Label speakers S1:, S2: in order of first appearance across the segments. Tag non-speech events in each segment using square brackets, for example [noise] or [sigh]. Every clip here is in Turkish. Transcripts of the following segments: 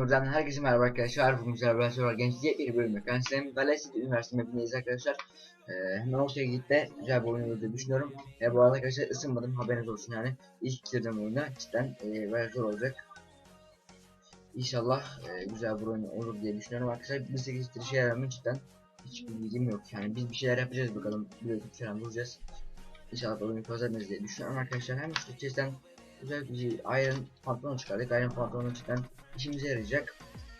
S1: Gamer'dan herkese merhaba arkadaşlar. Bugün güzel bir var. Genç diye bir bölüm sistemi. Galatasaray Üniversitesi mapindeyiz arkadaşlar. Ee, hemen ortaya gidip de güzel bir oyun diye düşünüyorum. E, bu arada arkadaşlar ısınmadım haberiniz olsun yani. İlk bitirdim oyunu cidden e, bayağı zor olacak. İnşallah e, güzel bir oyun olur diye düşünüyorum arkadaşlar. Bir sekiz şeyler rağmen cidden hiçbir bilgim yok. Yani biz bir şeyler yapacağız bakalım. Bir falan bulacağız. İnşallah oyunu kazanırız diye düşünüyorum arkadaşlar. Hem şu chest'ten güzel bir iron pantolon çıkardık. Iron pantolonu cidden işimize yarayacak.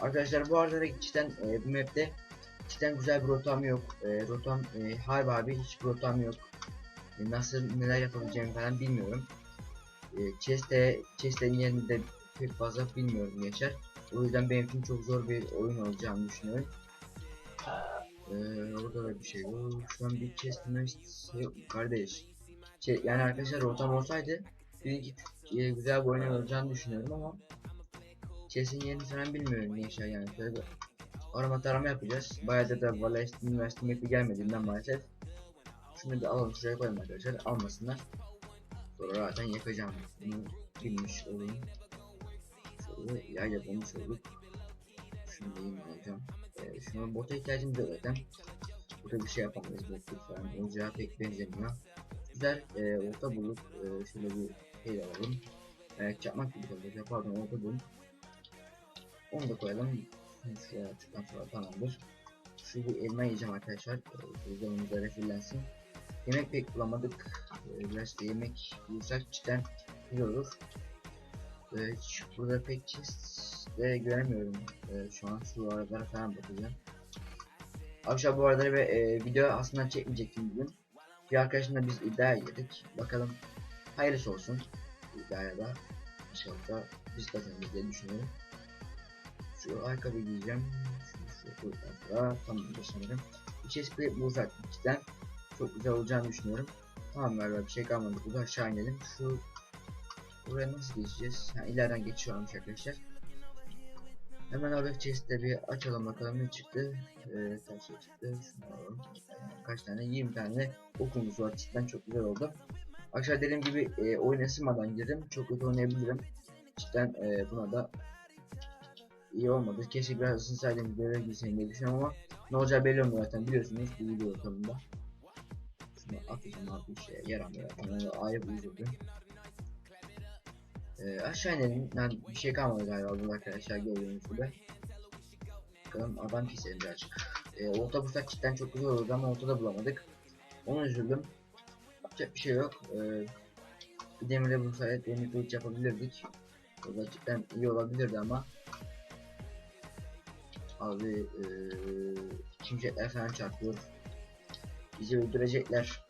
S1: Arkadaşlar bu arada cidden e, bu map'te cidden güzel bir rotam yok. E, rotam e, harbi abi hiç rotam yok. E, nasıl neler yapabileceğimi falan bilmiyorum. E, chest'e chest'in yerini de pek fazla bilmiyorum geçer. O yüzden benim için çok zor bir oyun olacağını düşünüyorum. Ee, orada da bir şey yok. Şu an bir chest mest yok kardeş. Şey, yani arkadaşlar rotam olsaydı e, güzel bir oyun olacağını düşünüyorum ama Chess'in yerini falan bilmiyorum şey yani şöyle arama tarama yapacağız. Bayağıdır da Valais Üniversite map'i gelmediğinden maalesef. Şunu bir alalım şuraya koyalım arkadaşlar almasınlar. Sonra zaten yakacağım. Bunu bilmiş olayım. Şöyle yay yapılmış olduk. Şunu da yine alacağım. Ee, şuna bota ihtiyacımız yok zaten. Burada bir şey yapamayız botluk falan. Ocağa pek benzemiyor. Güzel e, orta bulduk. E, şöyle bir şey alalım. Evet çakmak gibi olacak. Pardon orta bulduk. Onu da koyalım. Şuraya attıktan sonra tamamdır. Şu bir elma yiyeceğim arkadaşlar. Buzdolabımızda refillensin. Yemek pek bulamadık. Ee, Biraz da yemek bulursak cidden iyi olur. Ee, burada pek de göremiyorum. Ee, şu an şu aralara falan bakacağım. Akşam bu arada ve e, video aslında çekmeyecektim bugün. Bir arkadaşımla biz iddia yedik. Bakalım hayırlısı olsun. Da inşallah biz kazanırız diye düşünüyorum. Şu ayakkabı giyeceğim. Şu şu sonra tamamdır sanırım. İçerisinde bu zaten cidden çok güzel olacağını düşünüyorum. Tamam galiba bir şey kalmadı. Burada aşağı inelim. Şu buraya nasıl geçeceğiz? Ha, ileriden geçiyormuş arkadaşlar. Hemen oradaki chest'te bir açalım bakalım ne çıktı. Ee, kaç şey çıktı? Şunu alalım. Kaç tane? 20 tane okumuz var. Cidden çok güzel oldu. Arkadaşlar dediğim gibi e, oyun ısınmadan girdim. Çok kötü oynayabilirim. Cidden e, buna da iyi olmadı. Keşke biraz ısınsaydım görev girseydim diye düşünüyorum ama ne olacağı belli olmuyor zaten biliyorsunuz bu video ortamında. Şunu atacağım abi bir şeye yaramıyor. Yani ayrı bir üzüldüm. Ee, aşağı inelim. Yani bir şey kalmadı galiba burada arkadaşlar gördüğünüz gibi. Bakalım adam keselim birazcık. Ee, orta bulsak cidden çok güzel olurdu ama ortada bulamadık. Onu üzüldüm. Yapacak bir şey yok. Ee, bir demirle bulsaydık demir kılıç yapabilirdik. O da cidden iyi olabilirdi ama Abi eee şimşekler falan çarpıyor. Bizi öldürecekler.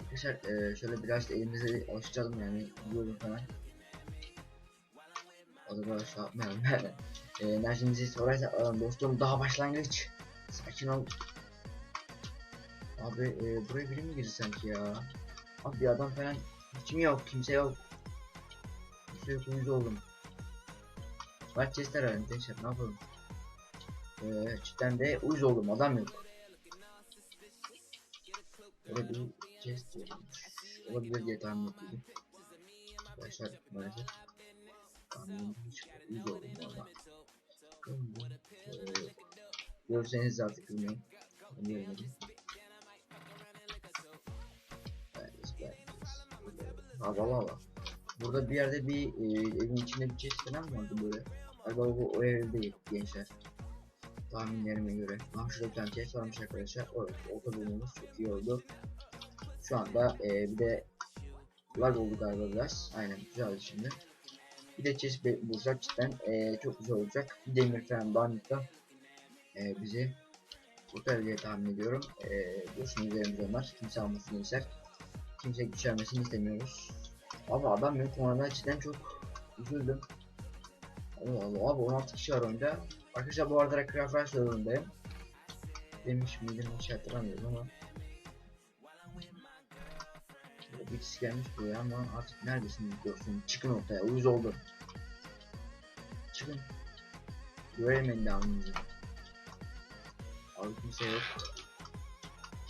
S1: Arkadaşlar eee şöyle biraz da elimizi alıştıralım yani yiyorum falan. O da böyle şey yapmayalım [laughs] yani. Eee enerjimizi sorarsa alalım dostum daha başlangıç. Sakin ol. Abi eee buraya biri mi girdi sanki ya? Abi bir adam falan hiç mi yok kimse yok. Kimse yok uyuz oldum. Var chestler gençler ne yapalım? Ee, cidden de uyuz oldum adam yok. Böyle bir. Olabilir diye tahmin ettim. Arkadaşlar maalesef. Tahminim hiç uyuz oldum valla. Ee, görseniz artık bilmiyorum. Ben Hava hava. Burada bir yerde bir e, evin içinde bir chest falan vardı böyle. Galiba bu o ev değil gençler. Tahminlerime göre. Ah şurada bir tane chest varmış arkadaşlar. Evet, bulmamız çok iyi oldu. Şu anda e, bir de lag oldu galiba biraz. Aynen güzel şimdi. Bir de chest bulsak cidden e, çok güzel olacak. Demir falan bandita e, bizi kurtarır diye tahmin ediyorum. E, boşuna üzerimiz onlar. Kimse almasını ister. Kimse güçlenmesini istemiyoruz. Abi adam yok ona cidden çok üzüldüm. Allah Allah abi 16 kişi var oyunda. Arkadaşlar bu arada Craft Rush serverındayım. Demiş miydim hiç hatırlamıyorum ama. Kişi gelmiş buraya ama artık neredesin diyorsun. Çıkın ortaya uyuz oldu. Çıkın. Görelim endamınızı. Abi kimse yok.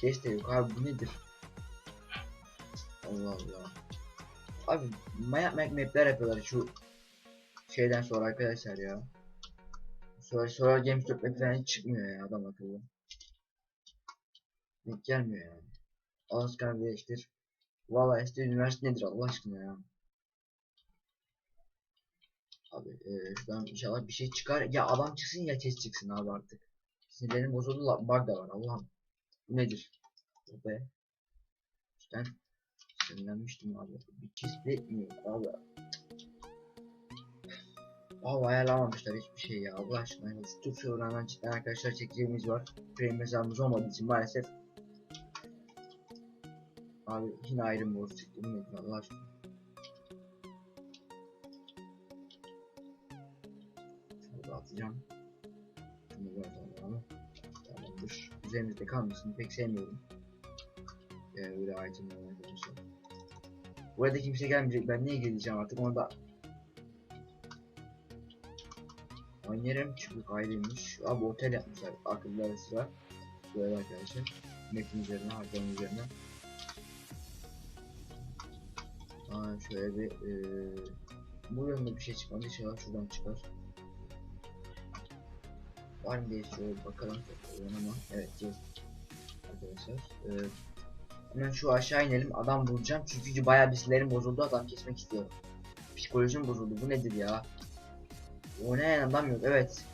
S1: Kes de yok abi bu nedir? Allah Allah. Abi manyak manyak mapler yapıyorlar şu şeyden sonra arkadaşlar ya. Sonra sonra Games 4 map falan çıkmıyor ya adam akıllı. Denk gelmiyor yani. Alışkan değiştir. Valla işte üniversite nedir Allah aşkına ya. Abi e, şuradan inşallah bir şey çıkar. Ya adam çıksın ya test çıksın abi artık. Sinirlerim bozuldu bug da var Allah'ım. Bu nedir? Bu be. İşte sinirlenmiştim abi. Bir çiz bitmiyor abi. Abi ayarlamamışlar hiçbir şey ya Allah aşkına. Türk serverlarından cidden arkadaşlar çekeceğimiz var. Frame hesabımız olmadığı için maalesef. Abi yine ayrı borç çıktı. Allah aşkına. Da atacağım. Da atalım. Tamamdır. Üzerimizde kalmasını pek sevmiyorum. Ee, öyle itemler arkadaşlar. Burada kimse gelmeyecek. Ben niye geleceğim artık onu da Oynarım çünkü ayrıymış. Abi otel yapmışlar akıllı sıra. Böyle arkadaşlar. Metin üzerine, haritanın üzerine. Aa şöyle bir eee bu yönde bir şey çıkmadı. İnşallah şuradan çıkar. Var mı diye şöyle bakalım. Ama evet. Arkadaşlar. Eee hemen şu aşağı inelim. Adam bulacağım. Çünkü bayağı bir sinirlerim bozuldu. Adam kesmek istiyorum. Psikolojim bozuldu. Bu nedir ya? O ne adam yok evet.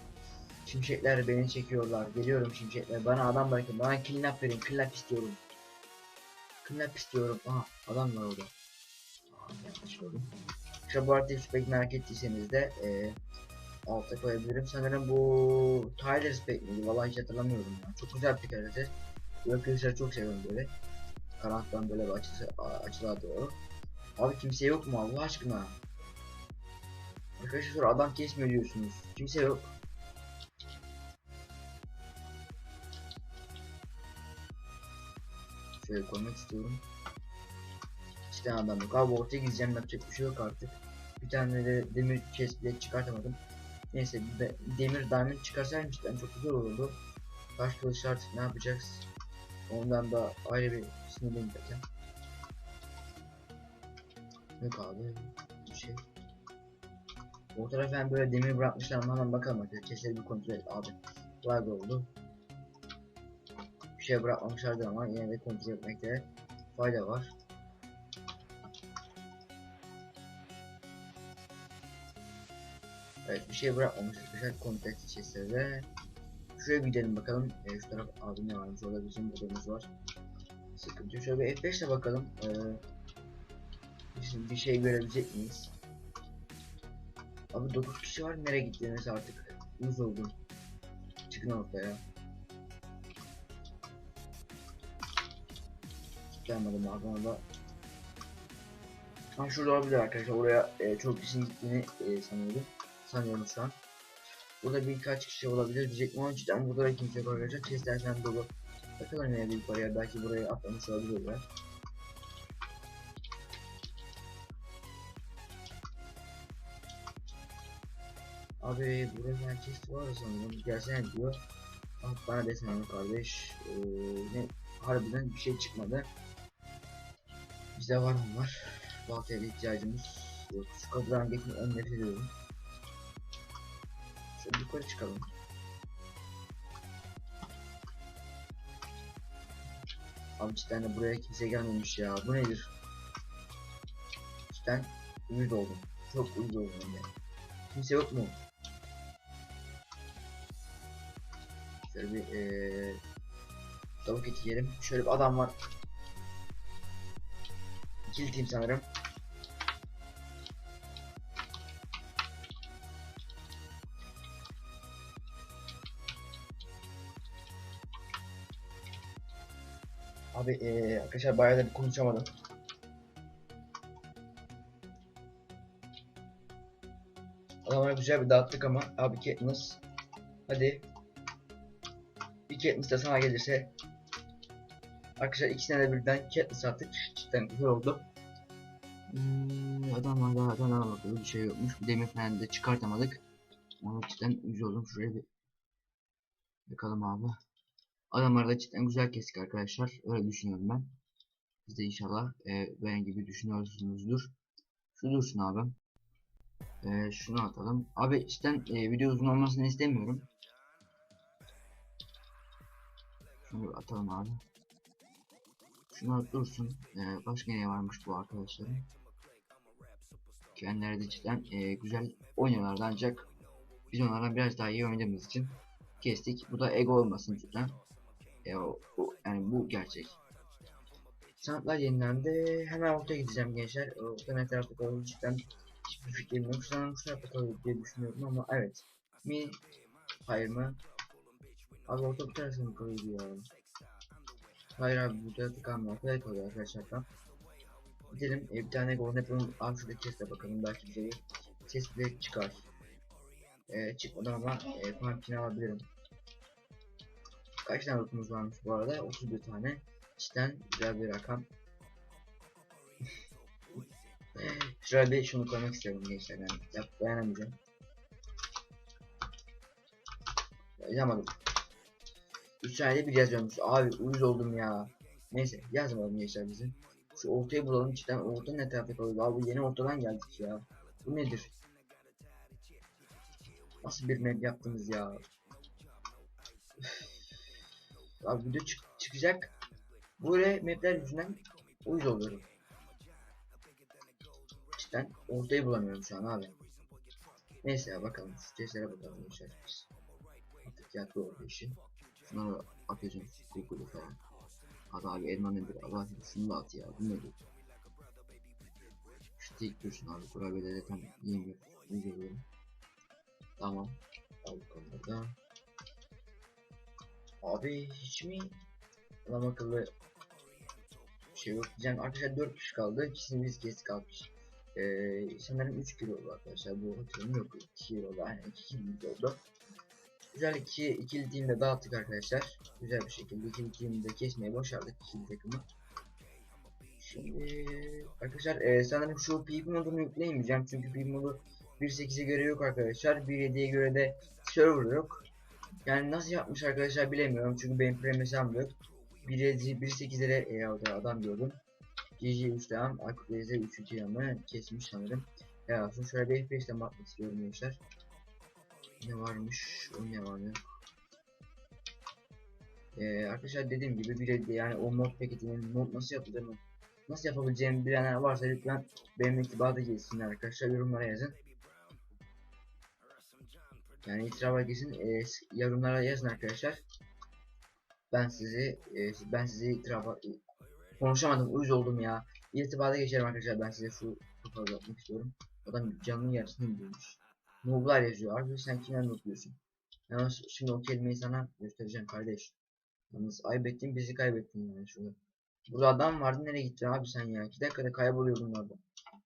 S1: Şimşekler beni çekiyorlar. Geliyorum şimşekler. Bana adam bırakın. Bana kidnap verin. Kidnap istiyorum. Kidnap istiyorum. Aha adam var orada. Gördüm. Şu bu hiç pek merak ettiyseniz de e, altta koyabilirim. Sanırım bu Tyler Spec miydi? Vallahi hiç hatırlamıyorum ya. Çok güzel bir karakter. Bu arkadaşlar çok seviyorum böyle. Karanlıktan böyle bir açısı, açılar doğru. Abi kimse yok mu Allah aşkına? Arkadaşlar adam kesmiyor diyorsunuz. Kimse yok. Şöyle koymak istiyorum. İşte adam yok. Abi ortaya gideceğim yapacak bir şey yok artık. Bir tane de demir chest bile çıkartamadım. Neyse de, demir diamond çıkarsaymış ben çok güzel olurdu. Taş kılıç artık ne yapacağız? Ondan da ayrı bir sinirliyim zaten. Yok abi bir şey. Tarafa hem böyle demir bırakmışlar ama hemen bakalım arkadaşlar. Keşke bir kontrol et abi. Lag oldu. Bir şey bırakmamışlardır ama yine de kontrol etmekte fayda var. Evet bir şey bırakmamış arkadaşlar kontak içerisinde. Şuraya bir gidelim bakalım. Ee, şu taraf abi ne varmış orada bizim odamız var. Sıkıntı. Şöyle bir F5'le bakalım. Şimdi bir şey görebilecek miyiz? Abi 9 kişi var nereye gittiğiniz artık Uyuz oldum Çıkın ortaya Gelmedim abi onda Ha şurada olabilir arkadaşlar oraya e, çok kişinin gittiğini e, sanıyordum Sanıyorum şu an Burada birkaç kişi olabilir diyecektim ama cidden burada da kimse yok arkadaşlar dolu Bakalım yine bir yukarıya belki buraya atlamış olabilirler Abi burada merkez var sanırım. Gelsene diyor. Bak bana desene onu kardeş. Ee, ne harbiden bir şey çıkmadı. Bizde var mı var? Baltaya ihtiyacımız yok. Şu kapıdan geçmeyi ön nefret ediyorum. Şöyle yukarı çıkalım. Abi cidden de buraya kimse gelmemiş ya. Bu nedir? Cidden uyuz oldum. Çok uyuz oldum yani. Kimse yok mu? Şöyle bir ee, tavuk eti yiyelim. Şöyle bir adam var. İkili team sanırım. Abi ee, arkadaşlar bayağı da bir konuşamadım. Adamlara güzel bir dağıttık ama abi Katniss hadi. Bir Katniss de sana gelirse. Arkadaşlar ikisine de birden Katniss attık cidden güzel oldu. Hmm, Adamlar daha adamlar bakıyor bir şey yokmuş. Bir demir falan da çıkartamadık. Ama cidden güzel şuraya bir Bakalım abi Adamlar da cidden güzel kestik arkadaşlar öyle düşünüyorum ben Siz de inşallah e, benim gibi düşünüyorsunuzdur Şu dursun abi. Ee, şunu atalım. Abi işte e, video uzun olmasını istemiyorum. Şunu atalım abi. Şunu dursun. Ee, başka ne varmış bu arkadaşların? Kendileri de cidden e, güzel oynuyorlardı ancak biz onlardan biraz daha iyi oynadığımız için kestik. Bu da ego olmasın cidden. O, bu, yani bu gerçek. Sanatlar yenilendi. Hemen ortaya gideceğim gençler. Orta ne tarafta kalır cidden hiçbir fikrim yok. Sanırım şu tarafta kalır diye düşünüyorum ama evet. Mi? Hayır mı? Abi orta bir tarafta mı kalıyor ya? Hayır abi burada tıkanmıyor. Ortaya kalıyor arkadaşlar. Gidelim e, bir tane gol yapalım. Abi şurada chest'e bakalım belki bize bir chest çıkar. E, çıkmadan ama e, pumpkin alabilirim. Kaç tane lootumuz varmış bu arada? 31 tane. İçten güzel bir rakam. [laughs] Şuraya bir şunu koymak istiyorum gençler yani. Yap dayanamayacağım. Yazamadım. 3 ayda bir yazıyormuş. Abi uyuz oldum ya. Neyse yazmadım gençler bizim. Şu ortayı bulalım cidden orta ne tarafa kalıyor. Abi yeni ortadan geldik ya. Bu nedir? Nasıl bir map yaptınız ya? Abi video çık çıkacak. Böyle mapler yüzünden uyuz oluyorum. Cidden ortayı bulamıyorum şu an abi. Neyse ya bakalım şu testlere bakalım biz. Artık yaptı orada işi. Şunları atacağım Google'u falan. Hadi abi elma nedir Allah şunu da at ya bu nedir? Şu tek dursun abi kurabiyeleri tam yemiyor. Uyuyorum. Tamam. Al burada. Abi hiç mi? Adam akıllı şey yok diyeceğim. Arkadaşlar 4 kişi kaldı. İkisini biz kestik kalmış. Ee, sanırım 3 kilo oldu arkadaşlar. Bu hatırım yok. 2 kilo oldu. Aynen 2 kilo oldu. Güzel iki ikili team'de dağıttık arkadaşlar. Güzel bir şekilde ikili team'de kesmeyi başardık ikili takımı. Şimdi arkadaşlar e, sanırım şu PvP modunu yükleyemeyeceğim çünkü PvP modu 1.8'e göre yok arkadaşlar. 1.7'ye göre de server yok. Yani nasıl yapmış arkadaşlar bilemiyorum çünkü benim premium yok. 1.8'lere e, adam gördüm. GG 3 devam, Akutez'e 3. yanı kesmiş sanırım. Ya şimdi şöyle bir FPS'ten bakmak istiyorum gençler. Ne varmış, o ne var ne? Ee, arkadaşlar dediğim gibi bir de yani o mod paketinin mod nasıl yapıldığını nasıl yapabileceğimi bilenler varsa lütfen benim irtibata geçsinler arkadaşlar yorumlara yazın. Yani irtibata geçsin e, yorumlara yazın arkadaşlar. Ben sizi e, ben sizi irtiba konuşamadım uyuz oldum ya. İrtibata geçerim arkadaşlar ben size şu kapalı yapmak istiyorum. Adam canlı yarısını indirmiş. Noob'lar yazıyor. Abi sen kimden noob diyorsun? Yalnız şimdi o kelimeyi sana göstereceğim kardeş. Yalnız kaybettin bizi kaybettin yani şurada. Burada adam vardı nereye gittin abi sen ya? 2 dakikada kayboluyor bunlarda.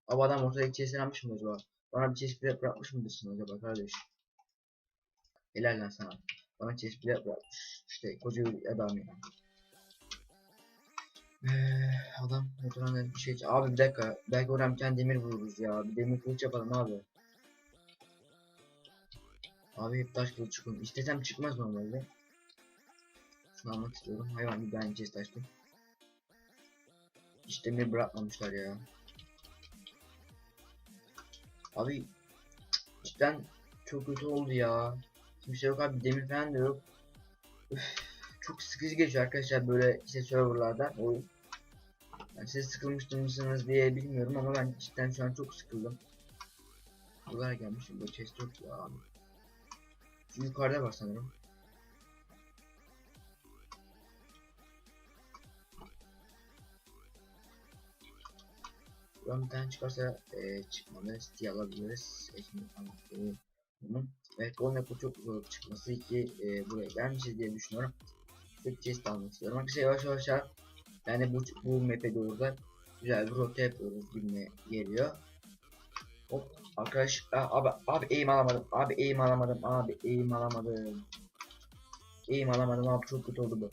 S1: Abi adam ortada içerisine almış mı acaba? Bana bir chest plate bırakmış mıdırsın acaba kardeş? Helal lan sana. Bana chest plate bırakmış. İşte koca bir adam ya. Ee, adam oturan bir şey abi bir dakika belki oradan bir tane demir vururuz ya bir demir kılıç yapalım abi Abi hep taş kılıç çıkıyor. İstesem çıkmaz normalde. Şunu almak. Hayvan bir ben chest açtım. İşte demir bırakmamışlar ya. Abi cidden çok kötü oldu ya. Kimse yok abi demir falan da yok. Üf, çok sıkıcı geçiyor arkadaşlar böyle işte serverlarda oyun. Yani siz sıkılmış mısınız diye bilmiyorum ama ben cidden şu an çok sıkıldım. Dolar gelmiş bu chest yok ya. Şu yukarıda var sanırım. Buradan bir tane çıkarsa e, çıkmalı. City alabiliriz. E, şimdi anlatıyorum. Bunun evet yapı çok zor çıkması ki e, buraya gelmişiz diye düşünüyorum. Tek chest almak istiyorum. Arkadaşlar yavaş yavaş yani bu bu map'e doğru da güzel bir rota yapıyoruz gibime geliyor. Hop arkadaş abi abi aim alamadım abi aim alamadım abi aim alamadım. Aim alamadım abi çok kötü oldu bu.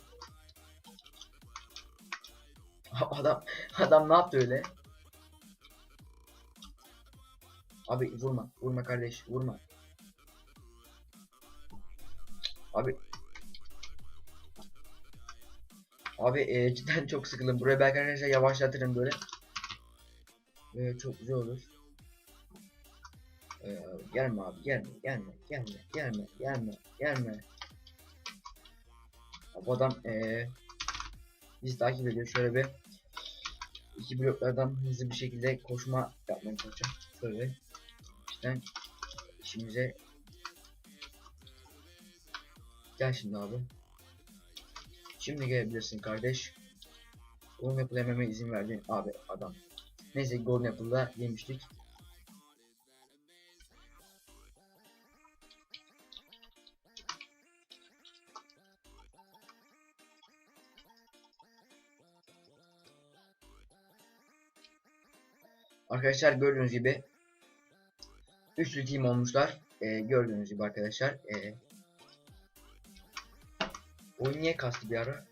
S1: [laughs] Adam adam ne yaptı öyle? Abi vurma vurma kardeş vurma. Abi Abi e, cidden çok sıkıldım. Buraya belki arkadaşlar yavaşlatırım böyle. E, çok güzel olur. Ee, gelme abi gelme gelme gelme gelme gelme gelme. Bu adam ee, bizi takip ediyor. Şöyle bir iki bloklardan hızlı bir şekilde koşma yapmaya çalışacağım. Şöyle işte işimize gel şimdi abi. Şimdi gelebilirsin kardeş. Golden Apple yememe izin verdin abi adam. Neyse Golden Apple'da yemiştik. Arkadaşlar gördüğünüz gibi üçlü team olmuşlar. Ee, gördüğünüz gibi arkadaşlar. Ee, oyun niye kastı bir ara?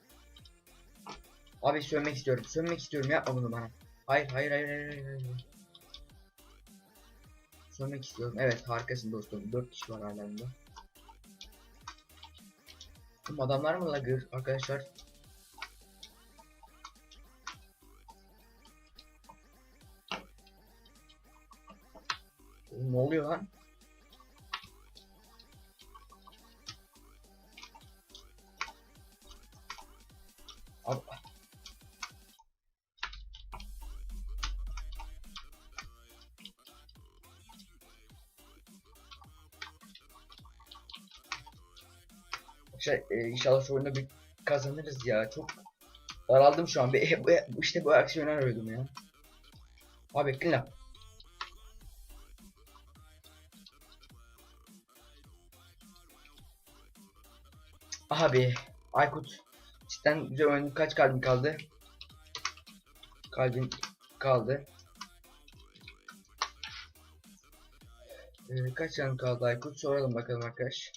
S1: Abi sönmek istiyorum. Sönmek istiyorum. Yapma bunu bana. Hayır hayır hayır hayır hayır. hayır. Sönmek istiyorum. Evet harikasın dostum. 4 kişi var bunda. Oğlum adamlar mı la gör arkadaşlar? Ne oluyor lan? Abi Şey, e, inşallah şu oyunda bir kazanırız ya. Çok daraldım şu an. Bir, bu, işte bu aksiyonu arıyordum ya. Abi bekle lan. Abi Aykut cidden güzel oyun kaç kalbin kaldı? Kalbin kaldı. Ee, kaç canım kaldı Aykut soralım bakalım arkadaş.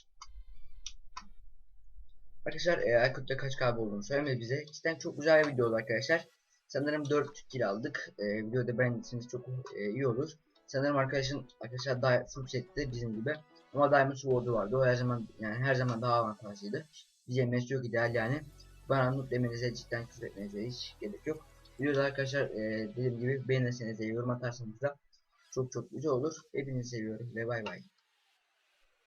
S1: Arkadaşlar e, Aykut'ta kaç kalp olduğunu söylemedi bize. Cidden çok güzel bir video oldu arkadaşlar. Sanırım 4 kill aldık. E, videoda beğendiyseniz çok e, iyi olur. Sanırım arkadaşın arkadaşlar daha full setti bizim gibi. Ama Diamond Sword'u vardı. O her zaman yani her zaman daha avantajlıydı. Bize mesaj çok ideal yani. Bana not demenize cidden küfür etmenize hiç gerek yok. Videoda arkadaşlar e, dediğim gibi beğenirseniz de yorum atarsanız da çok çok güzel olur. Hepinizi seviyorum ve bay bay.